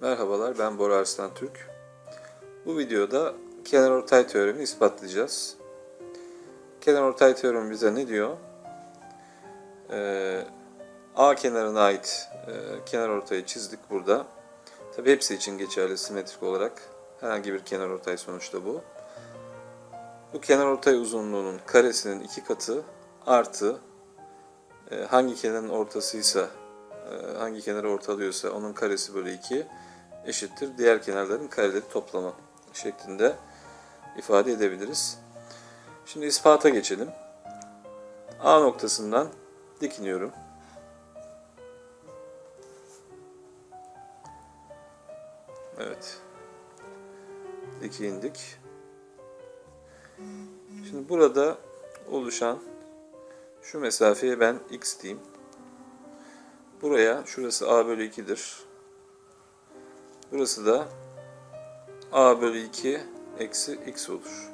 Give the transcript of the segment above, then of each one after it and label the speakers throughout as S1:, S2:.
S1: Merhabalar, ben Bora Arslan Türk. Bu videoda kenarortay teoremini ispatlayacağız. Kenarortay teoremi bize ne diyor? Ee, A kenarına ait e, kenarortayı çizdik burada. Tabi hepsi için geçerli simetrik olarak. Herhangi bir kenarortay sonuçta bu. Bu kenarortay uzunluğunun karesinin iki katı artı e, hangi kenarın ortasıysa hangi kenarı ortalıyorsa onun karesi bölü 2 eşittir diğer kenarların kareleri toplamı şeklinde ifade edebiliriz. Şimdi ispata geçelim. A noktasından dik iniyorum. Evet. Dik indik. Şimdi burada oluşan şu mesafeye ben x diyeyim. Buraya şurası a bölü 2'dir. Burası da a bölü 2 eksi x olur.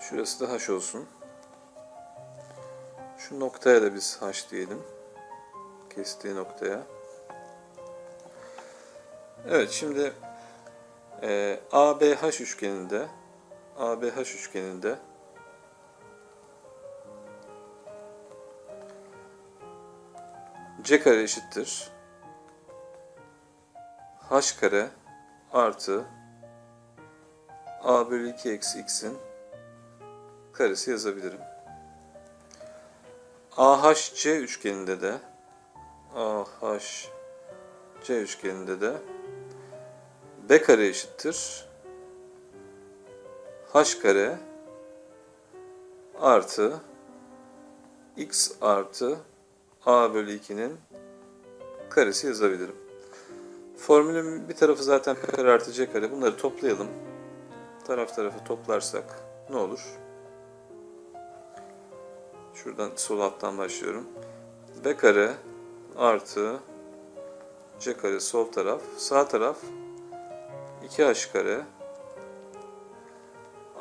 S1: Şurası da h olsun. Şu noktaya da biz h diyelim. Kestiği noktaya. Evet şimdi e, ABH üçgeninde ABH üçgeninde C kare eşittir. H kare artı A bölü 2 eksi x'in karesi yazabilirim. AHC üçgeninde de AHC üçgeninde de B kare eşittir. H kare artı x artı a bölü 2'nin karesi yazabilirim. Formülün bir tarafı zaten p artı c kare. Bunları toplayalım. Taraf tarafı toplarsak ne olur? Şuradan sol alttan başlıyorum. b kare artı c kare sol taraf. Sağ taraf 2h kare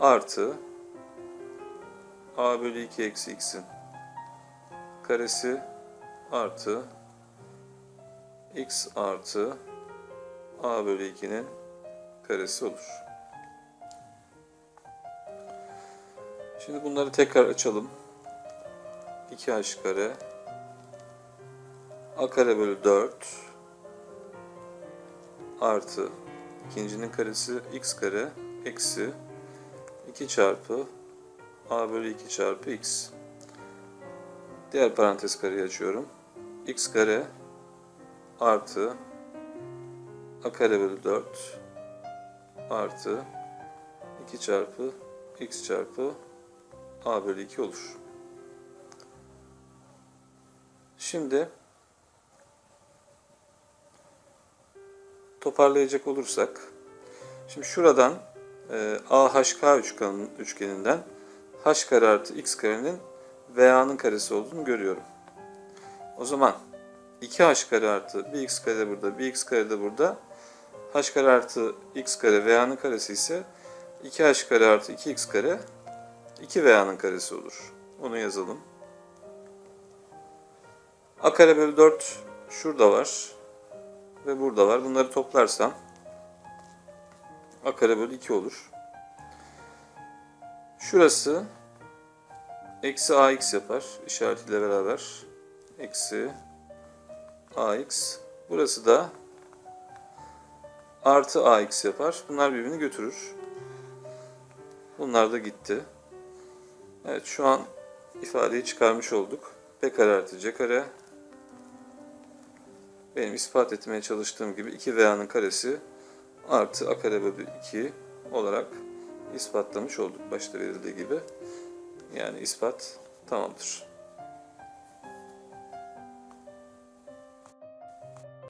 S1: artı a bölü 2 eksi x'in karesi artı x artı a bölü 2'nin karesi olur. Şimdi bunları tekrar açalım. 2h kare a kare bölü 4 artı ikincinin karesi x kare eksi 2 çarpı a bölü 2 çarpı x. Diğer parantez kareyi açıyorum. X kare artı a kare bölü 4 artı 2 çarpı x çarpı a bölü 2 olur. Şimdi toparlayacak olursak şimdi şuradan e, AHK üçgen, üçgeninden h kare artı x karenin VA'nın karesi olduğunu görüyorum. O zaman 2h kare artı bir x kare de burada, bir x kare de burada. h kare artı x kare VA'nın karesi ise 2h kare artı 2x kare 2 VA'nın karesi olur. Onu yazalım. a kare bölü 4 şurada var ve burada var. Bunları toplarsam a kare bölü 2 olur. Şurası eksi ax yapar işaretiyle beraber. Eksi ax. Burası da artı ax yapar. Bunlar birbirini götürür. Bunlar da gitti. Evet şu an ifadeyi çıkarmış olduk. b kare artı c kare benim ispat etmeye çalıştığım gibi 2va'nın karesi artı a kare bölü 2 olarak ispatlamış olduk başta verildiği gibi. Yani ispat tamamdır.